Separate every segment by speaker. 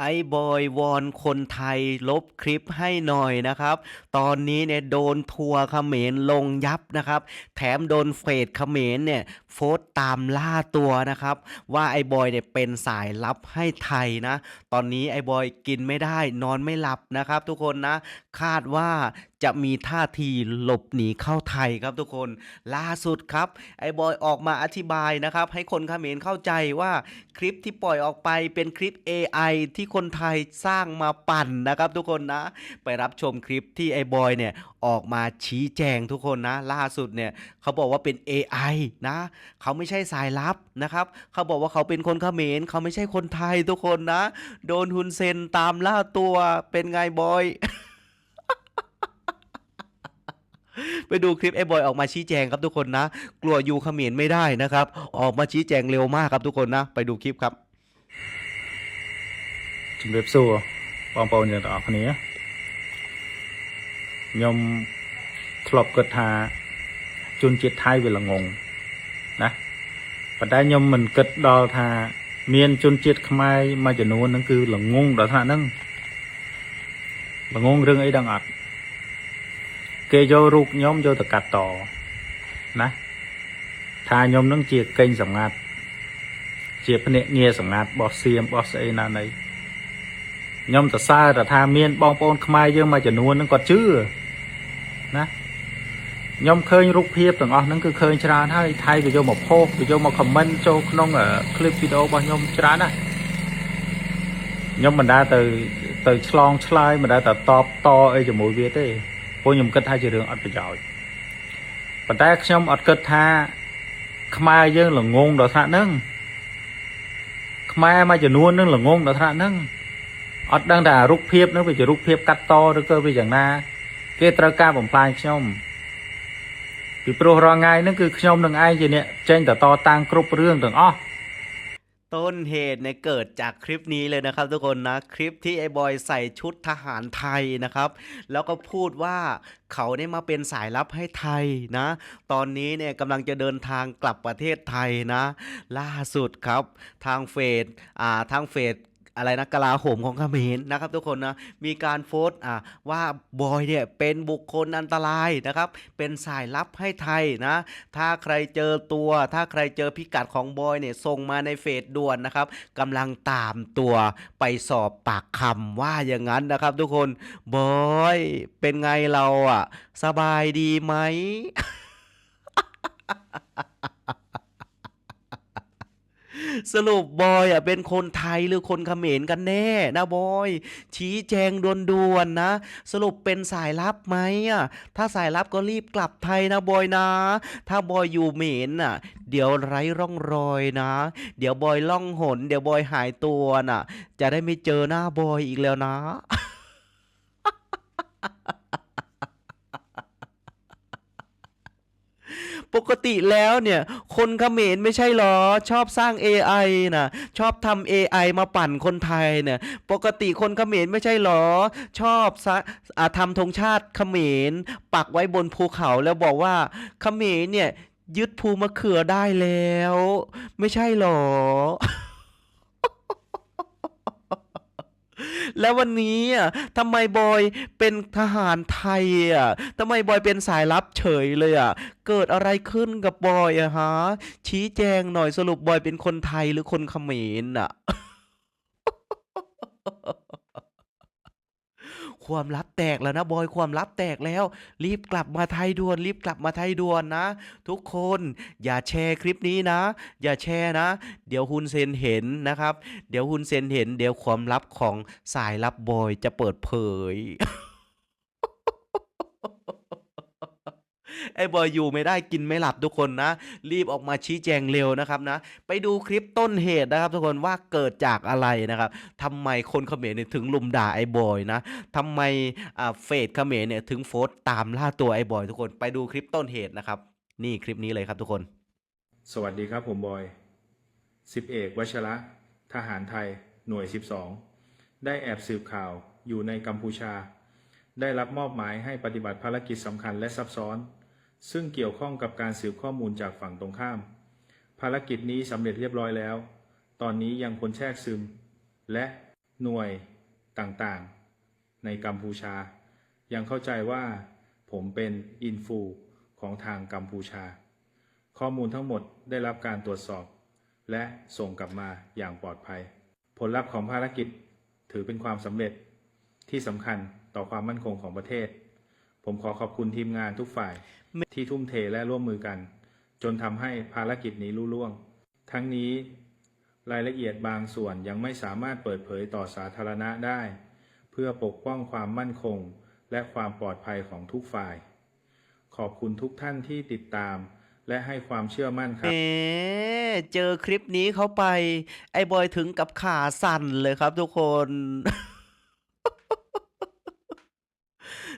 Speaker 1: ไอ้บอยวอนคนไทยลบคลิปให้หน่อยนะครับ ตอนนี้เนี่ยโดนทัวร์เขมรลงยับนะครับ แถมโดนเฟดเขมรเนี่ยโฟสต์ตามล่าตัวนะครับ ว่าไอ้บอยเนี่ยเป็นสายลับให้ไทยนะ ตอนนี้ไอ้บอยกินไม่ได้นอนไม่หลับนะครับ ทุกคนนะ คาดว่า จะมีท่าทีหลบหนีเข้าไทยครับทุกคนล่าสุดครับ ไอ้บอยออกมาอธิบายนะครับ ให้คนเขมรเข้าใจว่าคลิปที่ปล่อยออกไปเป็นคลิป AI ที่คนไทยสร้างมาปั่นนะครับ ทุกคนนะ ไปรับชมคลิปที่ไอ้บอยเนี่ยออกมาชี้แจงทุกคนนะ ล่าสุดเนี่ยเขาบอกว่าเป็น AI นะเขาไม่ใช่สายลับนะครับเขาบอกว่าเขาเป็นคนเขมรเขาไม่ใช่คนไทยทุกคนนะ โดนฮุนเซนตามล่าตัวเป็นไงบอย ไปดูคลิปไอ้บอยออกมาชี้แจงครับทุกคนนะ กลัวอยู่เขมรไม่ได้นะครับ ออกมาชี้แจงเร็วมากครับทุกคนนะ ไปดูคลิปครับ
Speaker 2: ជំរាបសួរបងប្អូនយើងទាំងអស់គ្នាខ្ញុំធ្លាប់គិតថាជនជាតិថៃវាល្ងងណាប៉ុន្តែខ្ញុំមិនគិតដល់ថា មានជនជាតិខ្មែរមួយចំនួនហ្នឹងគឺល្ងងដល់ថ្នាក់ហ្នឹងល្ងងរឿងអីដឹងអត់ គេយករូបខ្ញុំយកទៅកាត់តណាថាខ្ញុំហ្នឹងជាកេងសម្ងាត់ជាភ្នាក់ងារសម្ងាត់របស់សៀមរបស់ស្អីណាណី ខ្ញុំសរសើរថាមានបងប្អូនខ្មែរយើងមួយចំនួនហ្នឹងគាត់ជឿណាខ្ញុំឃើញរូបភាពទាំងអស់ហ្នឹងគឺឃើញច្រើនហើយថៃវាយកមកផុសវាយកមកខមមិនចូលក្នុងคลิปវីដេអូរបស់ខ្ញុំច្រើនណាស់ខ្ញុំមិនដែលទៅទៅឆ្លងឆ្លើយមិនដែលទៅតបតអីជាមួយវាទេ ព្រោះខ្ញុំគិតថាជារឿងអត់ប្រយោជន៍ប៉ុន្តែខ្ញុំអត់គិតថាខ្មែរយើងល្ងងដល់ថ្នាក់ហ្នឹងខ្មែរមួយចំនួនហ្នឹងល្ងងដល់ថ្នាក់ហ្នឹងអត់ដឹងថារូបភាពហ្នឹងវាជារូបភាពកាត់តឬក៏វាយ៉ាងណា គេត្រូវការបំផ្លាញខ្ញុំពីព្រោះរាល់ថ្ងៃហ្នឹងគឺខ្ញុំនឹងឯងជាអ្នកចេញទៅតតាំងគ្រប់រឿងទាំងអស់
Speaker 1: ต้นเหตุเนี่ยเกิดจากคลิปนี้เลยนะครับ ทุกคนนะคลิปที่ไอ้บอยใส่ชุดทหารไทยนะครับ แล้วก็พูดว่าเขาได้มาเป็นสายลับให้ไทยนะ ตอนนี้เนี่ยกำลังจะเดินทางกลับประเทศไทยนะ ล่าสุดครับ ทางเฟซอ่าทางเฟซ อะไรนะกลาโหมของเขมรนะครับทุกคนนะมีการโพสต์อ่าว่าบอยเนี่ยเป็นบุคคลอันตรายนะครับเป็นสายลับให้ไทยนะถ้าใครเจอตัว ถ้าใครเจอพิกัดของบอยเนี่ยส่งมาในเฟซด่วนนะครับกำลังตามตัวไปสอบปากคำว่าอย่างนั้นนะครับ ทุกคนบอยเป็นไงเราอะสบายดีไหม สรุปบอยอะเป็นคนไทยหรือคนเขมรกันแน่นะบอย ชี้แจงด่วนๆนะ สรุปเป็นสายลับไหมอะถ้าสายลับก็รีบกลับไทยนะบอยนะ ถ้าบอยอยู่เหมนอะ เดี๋ยวไร้ร่องรอยนะ เดี๋ยวบอยล่องหน เดี๋ยวบอยหายตัวน่ะ จะได้ไม่เจอหน้าบอยอีกแล้วนะ ปกติแล้วเนี่ย คนเขมรไม่ใช่หรอ ชอบสร้าง AI นะชอบทำ AI มาปั่นคนไทยเนี่ย ปกติคนเขมรไม่ใช่หรอ ชอบซะอ่าทำธงชาติเขมร ปักไว้บนภูเขาแล้วบอกว่าเขมรเนี่ยยึดภูมะเขือได้แล้ว ไม่ใช่หรอ แล้ววันนี้อะทำไมบอยเป็นทหารไทยอะทำไมบอยเป็นสายลับเฉยเลยอะ เกิดอะไรขึ้นกับบอยอะฮะ ชี้แจงหน่อยสรุปบอยเป็นคนไทยหรือคนเขมรอะ ความลับแตกแล้วนะบอยความลับแตกแล้ว รีบกลับมาไทยด่วน รีบกลับมาไทยด่วนนะ ทุกคนอย่าแชร์คลิปนี้นะ อย่าแชร์นะ เดี๋ยวฮุนเซนเห็นนะครับ เดี๋ยวฮุนเซนเห็น เดี๋ยวความลับของสายลับบอยจะเปิดเผย ไอ้บอยอยู่ไม่ได้กินไม่หลับทุกคนนะ รีบออกมาชี้แจงเร็วนะครับนะ ไปดูคลิปต้นเหตุนะครับ ทุกคนว่าเกิดจากอะไรนะครับทำไมคนเขมรเนี่ยถึงลุมด่าไอ้บอยนะทำไมอ่าเฟซเขมรเนี่ยถึงโฟสต์ตามล่าตัวไอ้บอยทุกคนไปดูคลิปต้นเหตุนะครับ นี่คลิปนี้เลยครับทุกคน
Speaker 3: สวัสดีครับผมบอยสิบเอกวชระ ทหารไทย หน่วย 12 ได้แอบสืบข่าวอยู่ในกัมพูชา ได้รับมอบหมายให้ปฏิบัติภารกิจสำคัญและซับซ้อน ซึ่งเกี่ยวข้องกับการสืบข้อมูลจากฝั่งตรงข้าม ภารกิจนี้สำเร็จเรียบร้อยแล้ว ตอนนี้ยังพ้นแทรกซึม และหน่วยต่างๆ ในกัมพูชา ยังเข้าใจว่าผมเป็นอินฟูของทางกัมพูชา ข้อมูลทั้งหมดได้รับการตรวจสอบ และส่งกลับมาอย่างปลอดภัย ผลลัพธ์ของภารกิจถือเป็นความสำเร็จที่สำคัญต่อความมั่นคงของประเทศ ผมขอขอบคุณทีมงานทุกฝ่ายที่ทุ่มเทและร่วมมือกัน จนทำให้ภารกิจนี้ลุล่วง ทั้งนี้ รายละเอียดบางส่วนยังไม่สามารถเปิดเผยต่อสาธารณะได้ เพื่อปกป้องความมั่นคง และความปลอดภัยของทุกฝ่าย ขอบคุณทุกท่านที่ติดตาม และให้ความเชื่อมั่นค
Speaker 1: แห
Speaker 3: รับ
Speaker 1: มเจอคลิปนี้เข้าไป ไอ้บอยถึงกับขาสั่นเลยครับทุกคน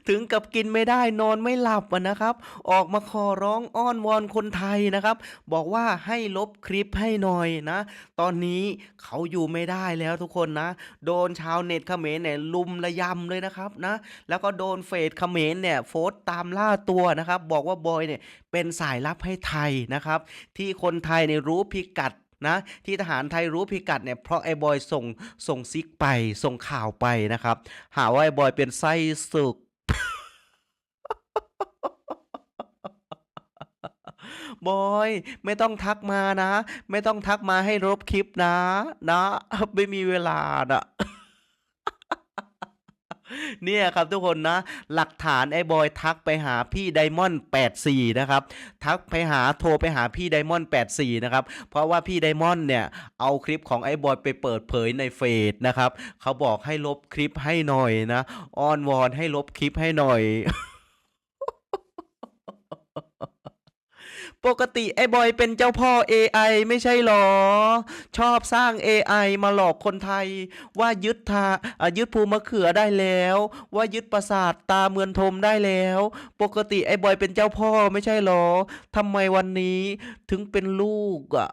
Speaker 1: ถึงกับกินไม่ได้นอนไม่หลับนะครับ ออกมาขอร้องอ้อนวอนคนไทยนะครับ บอกว่าให้ลบคลิปให้หน่อยนะ ตอนนี้เขาอยู่ไม่ได้แล้วทุกคนนะ โดนชาวเน็ตเขมรเนี่ยลุมระยำเลยนะครับนะ แล้วก็โดนเฟซเขมรเนี่ยโฟสต์ตามล่าตัวนะครับ บอกว่าบอยเนี่ยเป็นสายลับให้ไทยนะครับ ที่คนไทยเนี่ยรู้พิกัดนะที่ทหารไทยรู้พิกัดเนี่ยเพราะไอ้บอยส่งส่งซิกไปส่งข่าวไปนะครับ หาว่าไอ้บอยเป็นไส้ศึก บอยไม่ต้องทักมานะ ไม่ต้องทักมาให้ลบคลิปนะ นะ ไม่มีเวลานะเนี่ยครับทุกคนนะ หลักฐานไอ้บอยทักไปหาพี่ไดมอนด์84 นะครับ ทักไปหาโทรไปหาพี่ไดมอนด์84 นะครับ เพราะว่าพี่ไดมอนด์เนี่ย เอาคลิปของไอ้บอยไปเปิดเผยในเฟซนะครับ เขาบอกให้ลบคลิปให้หน่อยนะอ้อนวอนให้ลบคลิปให้หน่อย ปกติไอ้บอยเป็นเจ้าพ่อ AI ไม่ใช่หรอ ชอบสร้าง AI มาหลอกคนไทย ว่ายึดทาอะยึดภูมะเขือได้แล้ว ว่ายึดปราสาทตาเมือนทมได้แล้ว ปกติไอ้บอยเป็นเจ้าพ่อไม่ใช่หรอทำไมวันนี้ถึงเป็นลูกอะ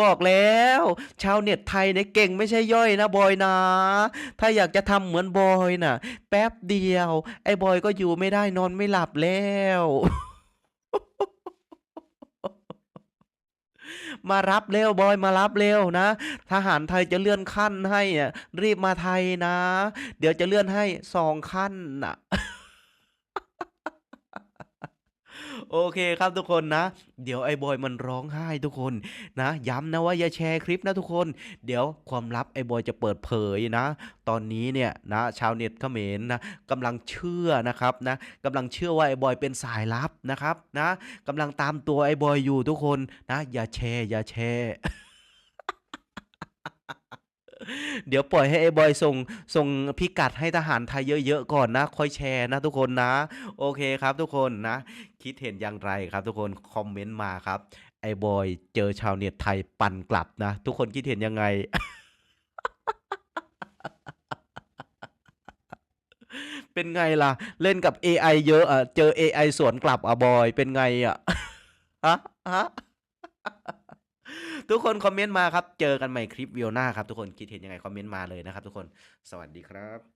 Speaker 1: บอกแล้ว ชาวเน็ตไทยเนี่ยเก่งไม่ใช่ย่อยนะบอยนะ ถ้าอยากจะทำเหมือนบอยน่ะ แป๊บเดียว ไอ้บอยก็อยู่ไม่ได้นอนไม่หลับแล้วมารับเร็วบอยมารับเร็วนะ ทหารไทยจะเลื่อนขั้นให้อะรีบมาไทยนะ เดี๋ยวจะเลื่อนให้สองขั้นน่ะ โอเคครับทุกคนนะ เดี๋ยวไอ้บอยมันร้องไห้ทุกคนนะ ย้ำนะว่าอย่าแชร์คลิปนะทุกคน เดี๋ยวความลับไอ้บอยจะเปิดเผยนะ ตอนนี้เนี่ยนะชาวเน็ตเขมรนะกำลังเชื่อนะครับนะกำลังเชื่อว่าไอ้บอยเป็นสายลับนะครับนะกำลังตามตัวไอ้บอยอยู่ทุกคนนะ อย่าแชร์อย่าแชร์ เดี๋ยวปล่อยให้ไอ้บอยส่งส่งพิกัดให้ทหารไทยเยอะๆก่อนนะ ค่อยแชร์นะทุกคนนะ โอเคครับทุกคนนะ คิดเห็นอย่างไรครับทุกคนคอมเมนต์มาครับ ไอ้บอยเจอชาวเน็ตไทยปั่นกลับนะ ทุกคนคิดเห็นยังไงเป็นไงล่ะ เล่นกับ AI เยอะอะเจอ AI สวนกลับอะบอย เป็นไงอะฮะฮะ ทุกคนคอมเมนต์มาครับ เจอกันใหม่คลิปวิดีโอหน้าครับทุกคนคิดเห็นยังไงคอมเมนต์มาเลยนะครับทุกคนสวัสดีครับ